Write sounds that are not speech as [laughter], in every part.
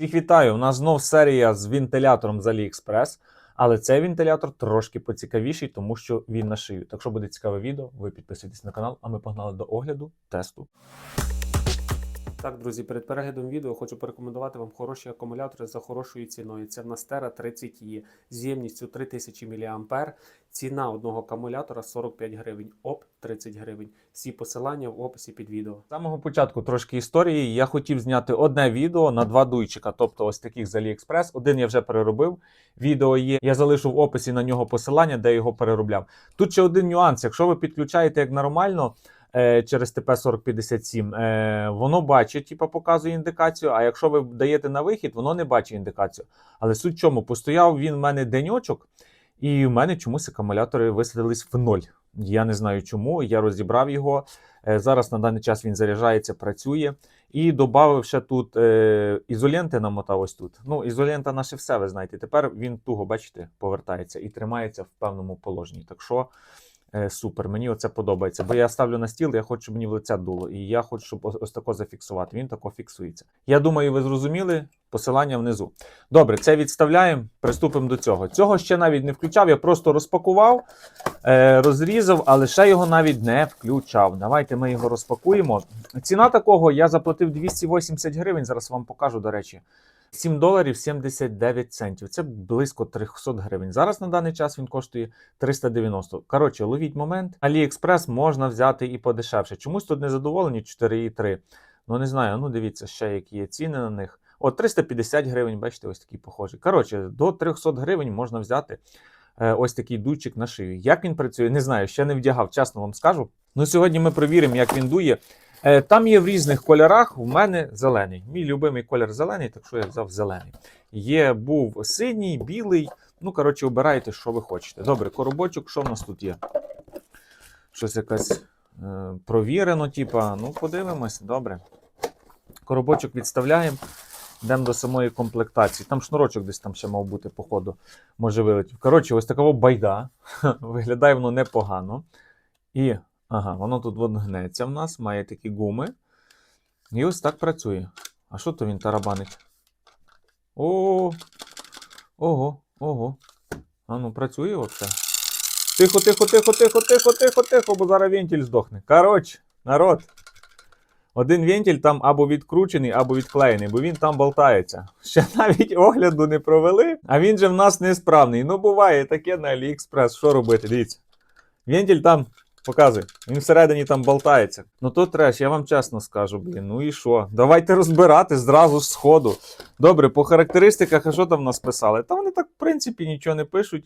Всіх вітаю! У нас знов серія з вентилятором з AliExpress, але цей вентилятор трошки поцікавіший, тому що він на шию. Так що буде цікаве відео, ви підписуйтесь на канал, а ми погнали до огляду тесту. Так, друзі, перед переглядом відео хочу порекомендувати вам хороші акумулятори за хорошою ціною. Це в нас Terra 30 e з ємністю 3000 мА. Ціна одного акумулятора 45 гривень, ОП 30 гривень. Всі посилання в описі під відео. З самого початку трошки історії. Я хотів зняти одне відео на два дуйчика, тобто ось таких з AliExpress. Один я вже переробив. Відео є. Я залишу в описі на нього посилання, де його переробляв. Тут ще один нюанс. Якщо ви підключаєте як нормально. Е, Через ТП-4057, е, воно бачить, типу, показує індикацію. А якщо ви даєте на вихід, воно не бачить індикацію. Але суть в чому, постояв він в мене деньочок, і в мене чомусь акумулятори висадились в ноль. Я не знаю чому. Я розібрав його. Е, Зараз на даний час він заряджається, працює. І додав ще тут е, ізоленти намотав ось тут. Ну, ізолента наше все, ви знаєте. Тепер він туго, бачите, повертається і тримається в певному положенні. Так що супер, мені оце подобається. Бо я ставлю на стіл, я хочу, щоб мені в лице дуло. І я хочу, щоб ось тако зафіксувати. Він тако фіксується. Я думаю, ви зрозуміли. Посилання внизу. Добре, це відставляємо. Приступимо до цього. Цього ще навіть не включав. Я просто розпакував, е, розрізав, але ще його навіть не включав. Давайте ми його розпакуємо. Ціна такого я заплатив 280 гривень. Зараз вам покажу, до речі. 7 доларів 79 центів. Це близько 300 гривень. Зараз на даний час він коштує 390. Коротше, ловіть момент. AliExpress можна взяти і подешевше. Чомусь тут не задоволені 4,3. Ну не знаю, ну дивіться ще, які є ціни на них. От 350 гривень, бачите, ось такі похожі. Коротше, до 300 гривень можна взяти е, ось такий дуйчик на шию. Як він працює, не знаю, ще не вдягав, чесно вам скажу. Ну сьогодні ми перевіримо, як він дує. Е, Там є в різних кольорах. У мене зелений. Мій любимий колір зелений, так що я взяв зелений. Є був синій, білий. Ну, коротше, обирайте, що ви хочете. Добре, коробочок, що в нас тут є? Щось якась е, провірено, типа. Ну, подивимось, добре. Коробочок відставляємо. Йдемо до самої комплектації. Там шнурочок десь там ще мав бути, походу, може вилетів. Коротше, ось такого байда. [laughs] Виглядає воно непогано. І ага, воно тут гнеться в нас, має такі гуми. І ось так працює. А що то він тарабанить? О, ого, ого. А ну працює оце. Тихо, тихо, тихо, тихо, тихо, тихо, тихо, бо зараз вентиль здохне. Коротше, народ. Один вентиль там або відкручений, або відклеєний, бо він там болтається. Ще навіть огляду не провели, а він же в нас несправний. Ну, буває таке на AliExpress. Що робити? Дивіться. Вентиль там показує, він всередині там болтається. Ну то треш, я вам чесно скажу, блін. Ну і що? Давайте розбирати зразу ж з ходу. Добре, по характеристиках, а що там в нас писали? Та вони так, в принципі, нічого не пишуть.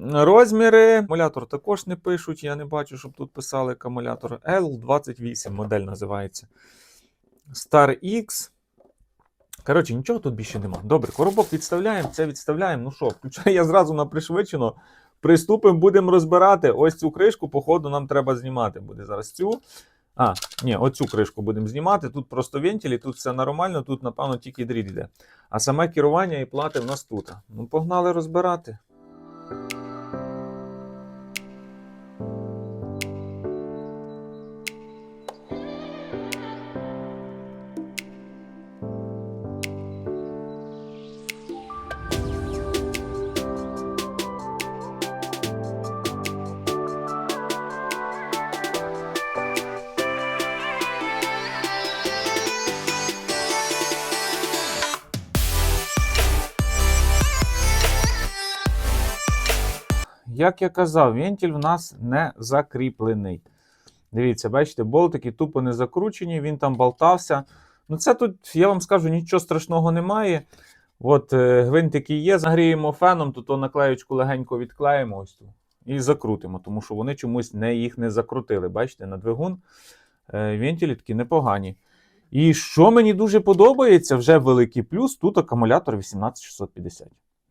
Розміри. Акумулятор також не пишуть. Я не бачу, щоб тут писали акумулятор. L28 модель називається. Star X. Коротше, нічого тут більше нема. Добре, коробок відставляємо, це відставляємо. Ну що, включаю я зразу на пришвидшено. Приступимо, будемо розбирати. Ось цю кришку, походу, нам треба знімати. Буде зараз цю. А, ні, оцю кришку будемо знімати. Тут просто вентилі, тут все нормально, тут, напевно, тільки дріт йде. А саме керування і плати в нас тут. Ну, погнали розбирати. Як я казав, вентиль в нас не закріплений. Дивіться, бачите, болтики тупо не закручені, він там болтався. Ну, це тут, я вам скажу, нічого страшного немає. От е, гвинтики є, загріємо феном, то, то наклеючку легенько відклеїмо ось тут і закрутимо, тому що вони чомусь не, їх не закрутили. Бачите, на двигун е, вентилі такі непогані. І що мені дуже подобається, вже великий плюс, тут акумулятор 18650.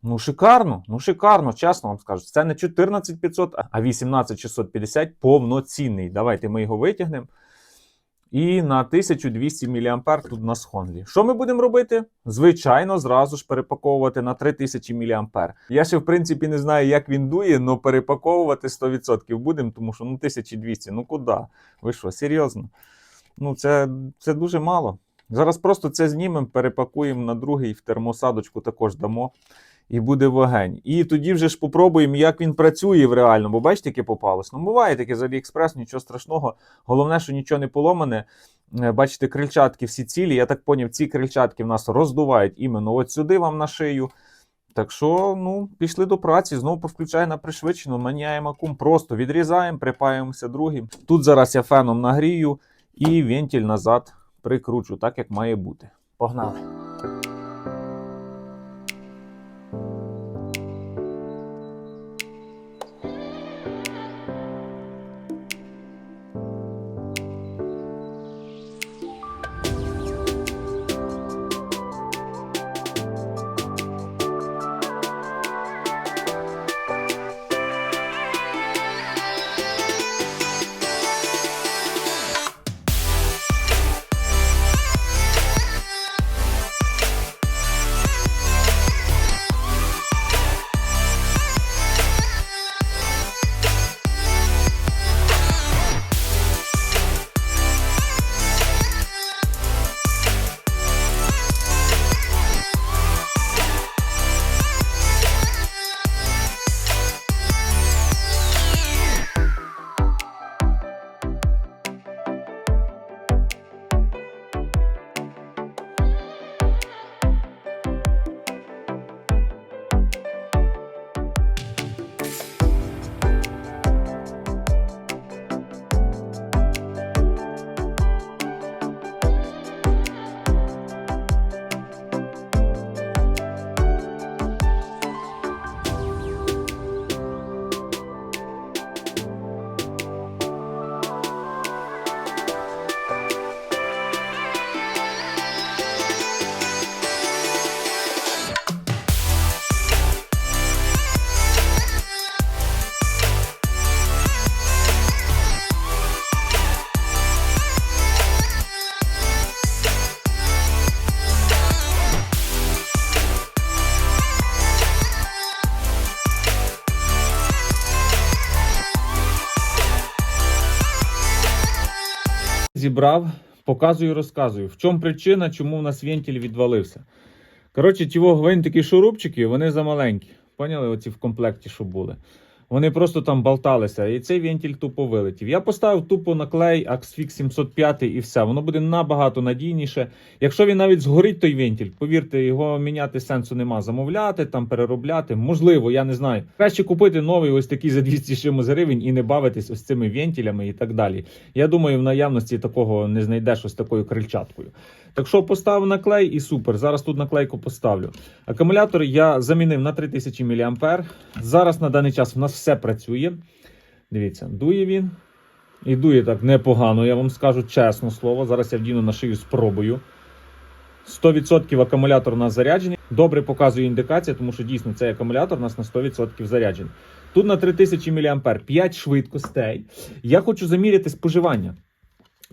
Ну, шикарно, ну шикарно, чесно вам скажу. Це не 14500, а 18650 повноцінний. Давайте ми його витягнемо. І на 1200 мА тут на схонлі. Що ми будемо робити? Звичайно, зразу ж перепаковувати на 3000 мА. Я ще, в принципі, не знаю, як він дує, але перепаковувати 100% будемо, тому що ну 1200, ну куди? Ви що, серйозно? Ну, це, це дуже мало. Зараз просто це знімемо, перепакуємо на другий в термосадочку також дамо. І буде вогень. І тоді вже ж попробуємо, як він працює в реальному. Бачите, яке попалось. Ну, буває таке з Аліекспрес, нічого страшного. Головне, що нічого не поломане. Е, Бачите, крильчатки всі цілі. Я так поняв, ці крильчатки в нас роздувають іменно от сюди вам на шию. Так що, ну, пішли до праці, знову повключаю на пришвидшену, маняємо акум, просто відрізаємо, припаємося другим. Тут зараз я феном нагрію і вентиль назад прикручу, так як має бути. Погнали. Зібрав, показую, розказую. В чому причина, чому у нас вентиль відвалився. Коротше, ті во такі шурупчики, вони замаленькі. Поняли, оці в комплекті, що були. Вони просто там болталися, і цей вентиль тупо вилетів. Я поставив тупо на клей Axfix 705 і все. Воно буде набагато надійніше. Якщо він навіть згорить той вентиль, повірте, його міняти сенсу нема. Замовляти, там переробляти. Можливо, я не знаю. Краще купити новий ось такий за 200 чимось гривень і не бавитись ось цими вентилями і так далі. Я думаю, в наявності такого не знайдеш ось такою крильчаткою. Так що поставив на клей і супер. Зараз тут наклейку поставлю. Акумулятор я замінив на 3000 мА. Зараз на даний час в нас все працює. Дивіться, дує він. І дує так непогано, я вам скажу чесно слово. Зараз я вдіну на шию спробую. 100% акумулятор у нас заряджений. Добре показує індикація, тому що дійсно цей акумулятор у нас на 100% заряджений. Тут на 3000 мА 5 швидкостей. Я хочу заміряти споживання.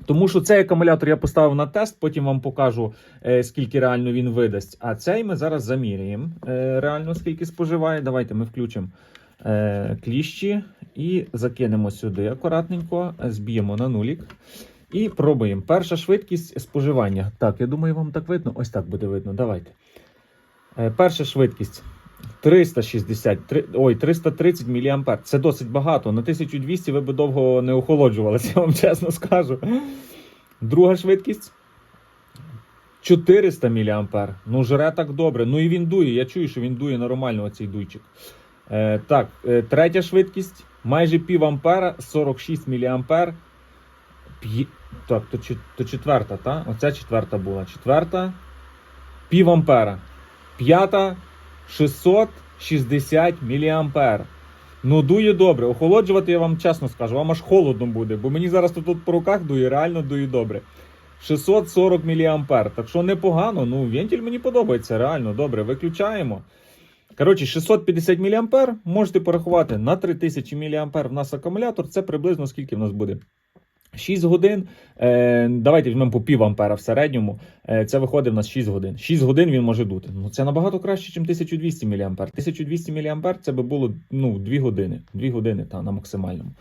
Тому що цей акумулятор я поставив на тест, потім вам покажу, е, скільки реально він видасть. А цей ми зараз заміряємо е, реально, скільки споживає. Давайте ми включимо е, кліщі і закинемо сюди акуратненько, зб'ємо на нулік. І пробуємо. Перша швидкість споживання. Так, я думаю, вам так видно. Ось так буде видно. Давайте. Перша швидкість 360, три- ой, 330 мА. Це досить багато. На 1200 ви би довго не охолоджувалися, я вам чесно скажу. Друга швидкість 400 мА. Ну, жре так добре. Ну і він дує. Я чую, що він дує нормально, оцей дуйчик. Е, так, е, третя швидкість майже пів ампера, 46 мА. П'є... Так, то, то четверта, та? Оця четверта була. Четверта. Пів ампера. П'ята 660 мА. Ну, дує добре. Охолоджувати я вам чесно скажу, вам аж холодно буде, бо мені зараз тут, по руках дує, реально дує добре. 640 мА. Так що непогано. Ну, вентиль мені подобається, реально добре. Виключаємо. Коротше, 650 мА можете порахувати на 3000 мА в нас акумулятор. Це приблизно скільки в нас буде? 6 годин. Е, давайте візьмемо по пів ампера в середньому. Е, це виходить в нас 6 годин. 6 годин він може дути. Ну це набагато краще, ніж 1200 мА. 1200 мА це би було ну, 2 години. 2 години та, на максимальному.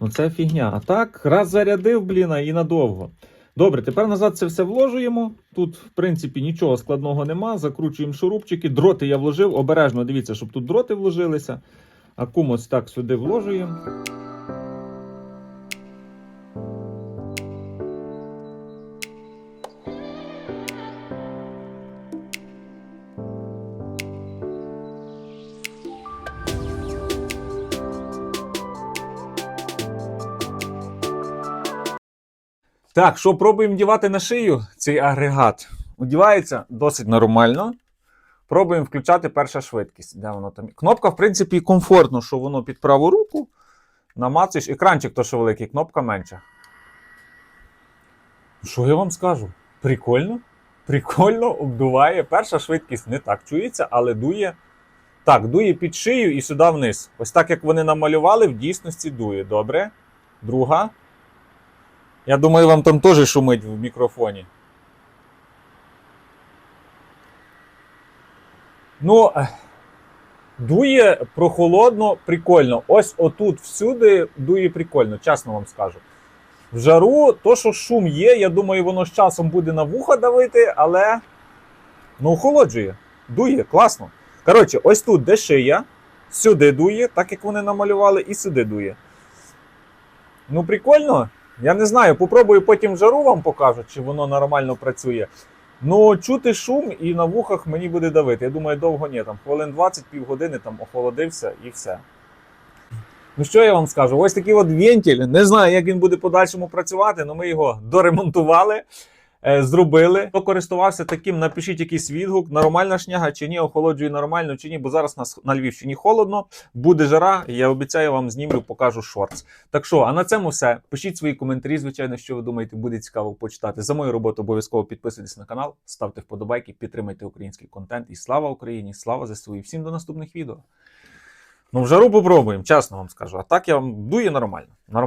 Ну це фігня. А так, раз зарядив, блін, і надовго. Добре, тепер назад це все вложуємо. Тут, в принципі, нічого складного нема. Закручуємо шурупчики. Дроти я вложив. Обережно дивіться, щоб тут дроти вложилися. Акум ось так сюди вложуємо. Так, що пробуємо дівати на шию цей агрегат. Удівається досить нормально. Пробуємо включати перша швидкість. Де воно там? Кнопка, в принципі, комфортно, що воно під праву руку. Намацуєш. Екранчик то, що великий, кнопка менша. Що я вам скажу? Прикольно. Прикольно обдуває. Перша швидкість не так чується, але дує. Так, дує під шию і сюди вниз. Ось так, як вони намалювали, в дійсності дує. Добре. Друга. Я думаю, вам там теж шумить в мікрофоні. Ну, дує прохолодно, прикольно. Ось отут всюди дує прикольно, чесно вам скажу. В жару, то, що шум є, я думаю, воно з часом буде на вуха давити, але ну, охолоджує. Дує, класно. Коротше, ось тут де шия, сюди дує, так як вони намалювали, і сюди дує. Ну, прикольно. Я не знаю, попробую потім жару вам покажу, чи воно нормально працює. Ну, чути шум і на вухах мені буде давити. Я думаю, довго ні. Там хвилин 20, півгодини там охолодився і все. Ну, що я вам скажу? Ось такий от вентиль. Не знаю, як він буде подальшому працювати, але ми його доремонтували, зробили. Хто користувався таким, напишіть якийсь відгук. Нормальна шняга чи ні, охолоджує нормально чи ні, бо зараз нас на Львівщині холодно, буде жара. Я обіцяю вам знімлю, покажу шортс. Так що, а на цьому все. Пишіть свої коментарі, звичайно, що ви думаєте, буде цікаво почитати. За мою роботу обов'язково підписуйтесь на канал, ставте вподобайки, підтримайте український контент. І слава Україні! Слава ЗСУ! І всім до наступних відео. Ну, в жару попробуємо, чесно вам скажу. А так я вам дує нормально. Нормально.